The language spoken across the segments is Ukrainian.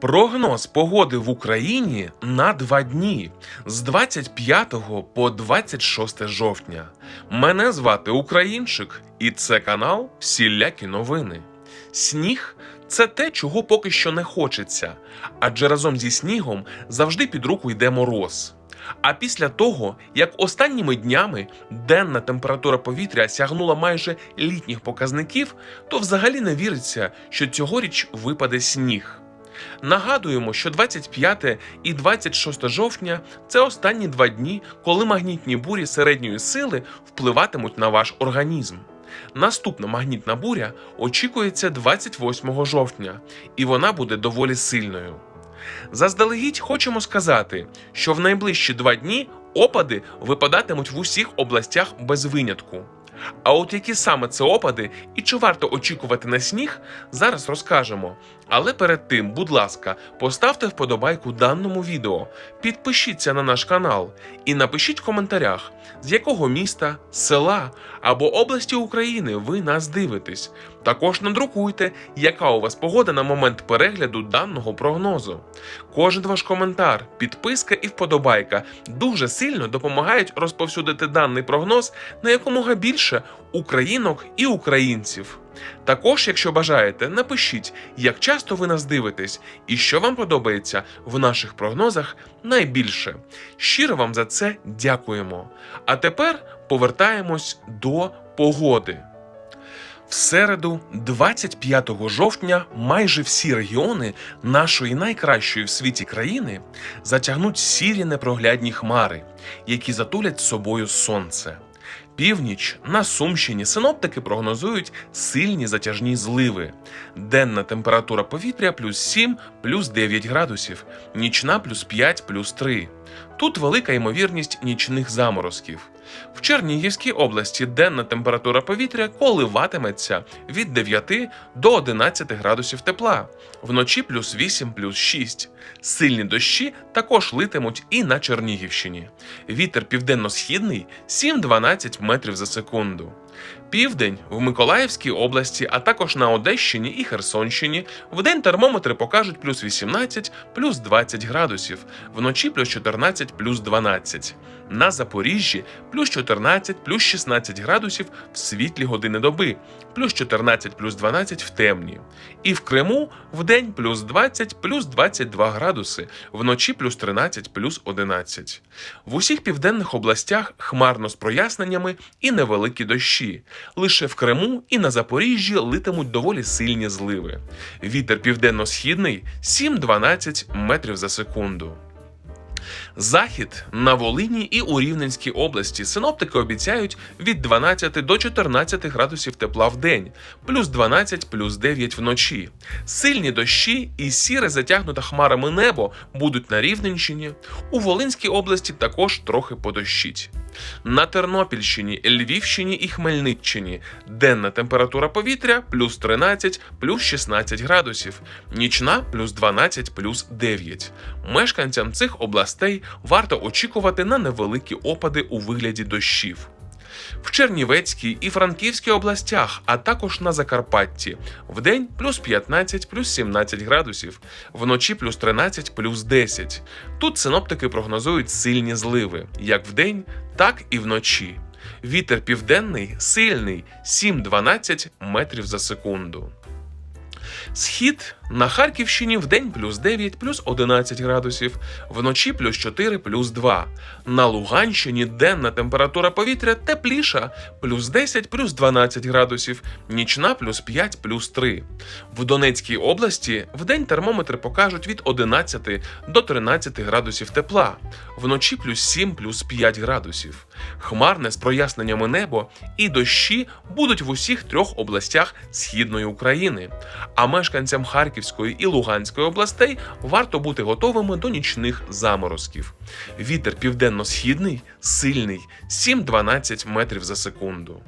Прогноз погоди в Україні на два дні з 25 по 26 жовтня. Мене звати Українчик, і це канал Всілякі новини. Сніг це те, чого поки що не хочеться, адже разом зі снігом завжди під руку йде мороз. А після того, як останніми днями денна температура повітря сягнула майже літніх показників, то взагалі не віриться, що цьогоріч випаде сніг. Нагадуємо, що 25 і 26 жовтня це останні два дні, коли магнітні бурі середньої сили впливатимуть на ваш організм. Наступна магнітна буря очікується 28 жовтня, і вона буде доволі сильною. Заздалегідь хочемо сказати, що в найближчі два дні опади випадатимуть в усіх областях без винятку. А от які саме це опади і чи варто очікувати на сніг, зараз розкажемо. Але перед тим, будь ласка, поставте вподобайку даному відео, підпишіться на наш канал і напишіть в коментарях, з якого міста, села або області України ви нас дивитесь. Також надрукуйте, яка у вас погода на момент перегляду даного прогнозу. Кожен ваш коментар, підписка і вподобайка дуже сильно допомагають розповсюдити даний прогноз на якомога більше українок і українців. Також, якщо бажаєте, напишіть, як часто ви нас дивитесь і що вам подобається в наших прогнозах найбільше. Щиро вам за це дякуємо. А тепер повертаємось до погоди. В середу, 25 жовтня, майже всі регіони нашої найкращої в світі країни затягнуть сірі непроглядні хмари, які затулять собою сонце. Північ на Сумщині синоптики прогнозують сильні затяжні зливи. Денна температура повітря плюс 7, плюс 9 градусів, нічна плюс 5, плюс 3. Тут велика ймовірність нічних заморозків. В Чернігівській області денна температура повітря коливатиметься від 9 до 11 градусів тепла, вночі плюс 8, плюс 6. Сильні дощі також литимуть і на Чернігівщині. Вітер південно-східний 7-12 метрів за секунду. Південь в Миколаївській області, а також на Одещині і Херсонщині вдень термометри покажуть плюс 18, плюс 20 градусів, вночі плюс 14, плюс 12. На Запоріжжі плюс 14, плюс 16 градусів в світлі години доби, плюс 14, плюс 12 в темні. І в Криму вдень плюс 20, плюс 22 градуси, вночі плюс 13, плюс 11. В усіх південних областях хмарно з проясненнями і невеликі дощі. Лише в Криму і на Запоріжжі литимуть доволі сильні зливи. Вітер південно-східний 7-12 метрів за секунду. Захід на Волині і у Рівненській області синоптики обіцяють від 12 до 14 градусів тепла в день, плюс 12, плюс 9 вночі. Сильні дощі і сіре затягнуте хмарами небо будуть на Рівненщині. У Волинській області також трохи подощить. На Тернопільщині, Львівщині і Хмельниччині денна температура повітря плюс 13, плюс 16 градусів, нічна плюс 12, плюс 9. Мешканцям цих областей варто очікувати на невеликі опади у вигляді дощів. В Чернівецькій і Франківській областях, а також на Закарпатті. Вдень плюс 15, плюс 17 градусів, вночі плюс 13, плюс 10. Тут синоптики прогнозують сильні зливи, як вдень, так і вночі. Вітер південний сильний 7-12 метрів за секунду. Схід на Харківщині в день плюс 9, плюс 11 градусів, вночі плюс 4, плюс 2. На Луганщині денна температура повітря тепліша, плюс 10, плюс 12 градусів, нічна плюс 5, плюс 3. В Донецькій області в день термометри покажуть від 11 до 13 градусів тепла, вночі плюс 7, плюс 5 градусів. Хмарне з проясненнями небо і дощі будуть в усіх трьох областях східної України. А мешканцям Харківської і Луганської областей варто бути готовими до нічних заморозків. Вітер південно-східний сильний 7-12 метрів за секунду.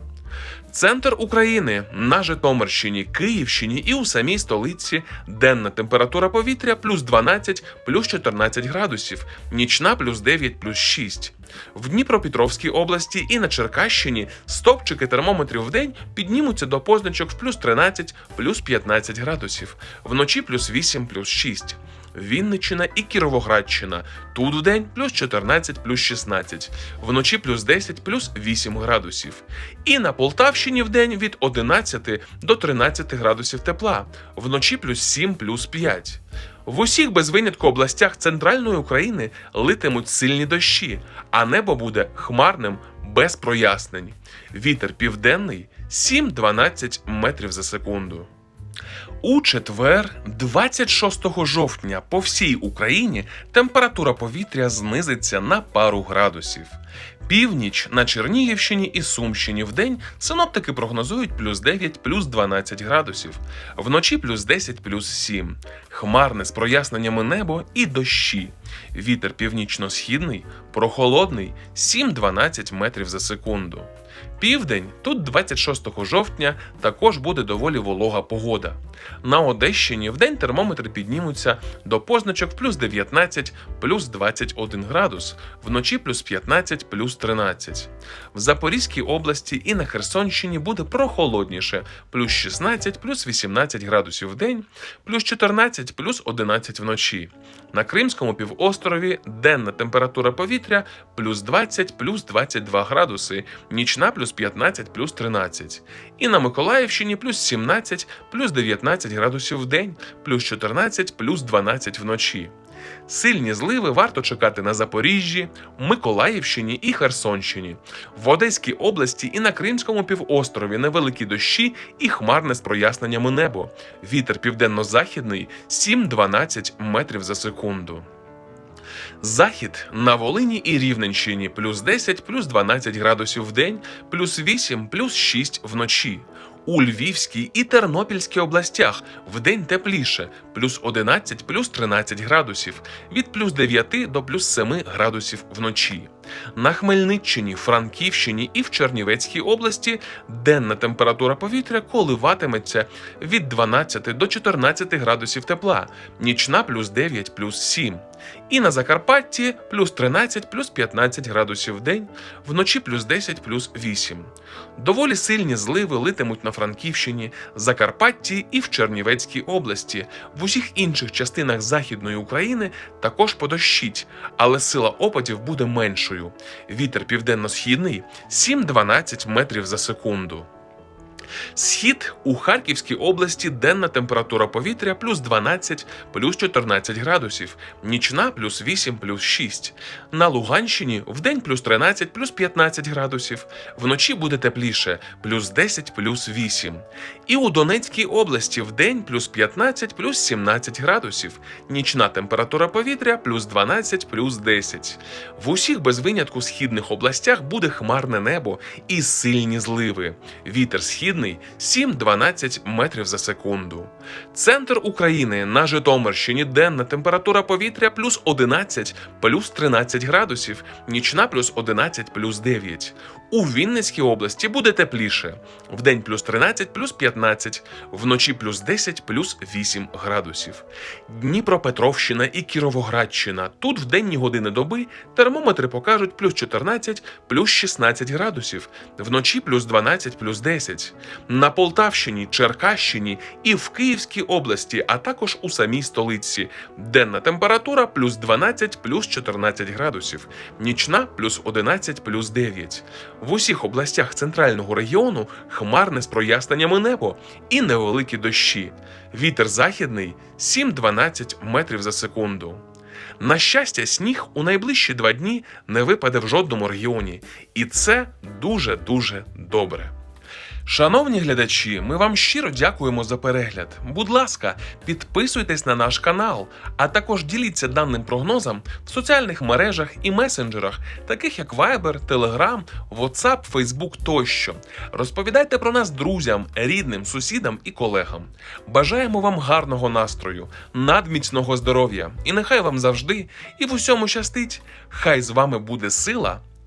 Центр України на Житомирщині, Київщині і у самій столиці денна температура повітря плюс 12, плюс 14 градусів, нічна плюс 9, плюс 6. В Дніпропетровській області і на Черкащині стопчики термометрів в день піднімуться до позначок в плюс 13, плюс 15 градусів, вночі плюс 8, плюс 6. Вінниччина і Кіровоградщина. Тут вдень плюс 14, плюс 16, вночі плюс 10, плюс 8 градусів. І на Полтавщині вдень від 11 до 13 градусів тепла, вночі плюс 7, плюс 5. В усіх без винятку областях центральної України литимуть сильні дощі, а небо буде хмарним без прояснень. Вітер південний 7-12 метрів за секунду. У четвер, 26 жовтня, по всій Україні температура повітря знизиться на пару градусів. Північ на Чернігівщині і Сумщині в день синоптики прогнозують плюс 9, плюс 12 градусів, вночі плюс 10, плюс 7. Хмарне з проясненнями небо і дощі. Вітер північно-східний, прохолодний 7-12 метрів за секунду. Південь тут 26 жовтня також буде доволі волога погода. На Одещині вдень термометри піднімуться до позначок плюс 19, плюс 21 градус, вночі плюс 15, плюс 13. В Запорізькій області і на Херсонщині буде прохолодніше плюс 16, плюс 18 градусів в день, плюс 14, плюс 11 вночі. На Кримському півострові денна температура повітря плюс 20, плюс 22 градуси, нічна плюс 15, плюс 13. І на Миколаївщині плюс 17, плюс 19 градусів в день, плюс 14, плюс 12 вночі. Сильні зливи варто чекати на Запоріжжі, Миколаївщині і Херсонщині. В Одеській області і на Кримському півострові невеликі дощі і хмарне з проясненнями небо. Вітер південно-західний 7-12 метрів за секунду. Захід на Волині і Рівненщині плюс 10, плюс 12 градусів в день, плюс 8, плюс 6 вночі. У Львівській і Тернопільській областях вдень тепліше, плюс 11, плюс 13 градусів, від плюс 9 до плюс 7 градусів вночі. На Хмельниччині, Франківщині і в Чернівецькій області денна температура повітря коливатиметься від 12 до 14 градусів тепла, нічна плюс 9, плюс 7. І на Закарпатті плюс 13, плюс 15 градусів в день, вночі плюс 10, плюс 8. Доволі сильні зливи литимуть на Франківщині, Закарпатті і в Чернівецькій області. В усіх інших частинах Західної України також подощить, але сила опадів буде меншою. Вітер південно-східний 7-12 метрів за секунду. Схід у Харківській області денна температура повітря плюс 12, плюс 14 градусів, нічна плюс 8, плюс 6. На Луганщині вдень плюс 13, плюс 15 градусів, вночі буде тепліше, плюс 10, плюс 8. І у Донецькій області вдень плюс 15, плюс 17 градусів, нічна температура повітря плюс 12, плюс 10. В усіх без винятку східних областях буде хмарне небо і сильні зливи. Вітер східний 7-12 метрів за секунду. Центр України на Житомирщині денна температура повітря плюс 11, плюс 13 градусів, нічна плюс 11, плюс 9. У Вінницькій області буде тепліше. Вдень плюс 13, плюс 15, вночі плюс 10, плюс 8 градусів. Дніпропетровщина і Кіровоградщина. Тут в денні години доби термометри покажуть плюс 14, плюс 16 градусів, вночі плюс 12, плюс 10. На Полтавщині, Черкащині і в Київській області, а також у самій столиці. Денна температура плюс 12, плюс 14 градусів, нічна плюс 11, плюс 9. В усіх областях центрального регіону хмарне з проясненнями небо і невеликі дощі. Вітер західний 7-12 метрів за секунду. На щастя, сніг у найближчі два дні не випаде в жодному регіоні, і це дуже дуже добре. Шановні глядачі, ми вам щиро дякуємо за перегляд. Будь ласка, підписуйтесь на наш канал, а також діліться даним прогнозом в соціальних мережах і месенджерах, таких як Viber, Telegram, WhatsApp, Facebook тощо. Розповідайте про нас друзям, рідним, сусідам і колегам. Бажаємо вам гарного настрою, надміцного здоров'я, і нехай вам завжди і в усьому щастить. Хай з вами буде сила